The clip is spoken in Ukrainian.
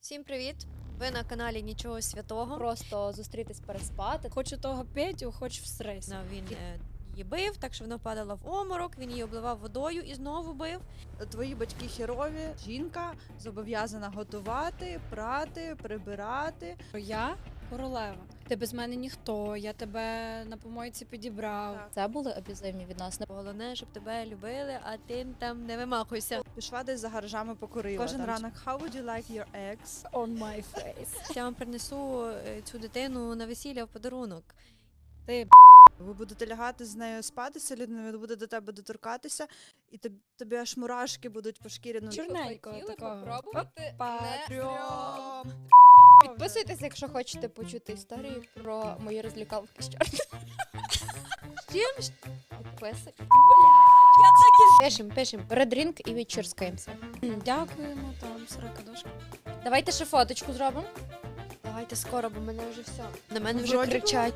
Всім привіт! Ви на каналі Нічого Святого. Просто зустрітись переспати. Хочу того Петю, хоч в стресі. Ну, Він е, її бив, так що вона падала в оморок, він її обливав водою і знову бив. Твої батьки херові. Жінка зобов'язана готувати, прати, прибирати. Я королева. Ти без мене ніхто. Я тебе на помойці підібрав. Так. Це були аб'юзивні відносини. Головне, щоб тебе любили, а ти там не вимахуйся. Пішла десь за гаражами покурила. Кожен там ранок how would you like your ex? On my face. Я вам принесу е, цю дитину на весілля в подарунок. Ти Ви будете лягати з нею спати солідно, він буде до тебе доторкатися, і тоб- тобі аж мурашки будуть по шкірі. Ну, Хотіли такого. попробувати Прям. Підписуйтесь, якщо хочете почути історії про мої розлікалки з чортом. Чим? Підписуйтесь. Пишем, пишем. Редрінк і відчурскаємося. Дякуємо, там сорока дошка. Давайте ще фоточку зробимо. Давайте скоро, бо мене вже все. На мене вже Вроді кричать.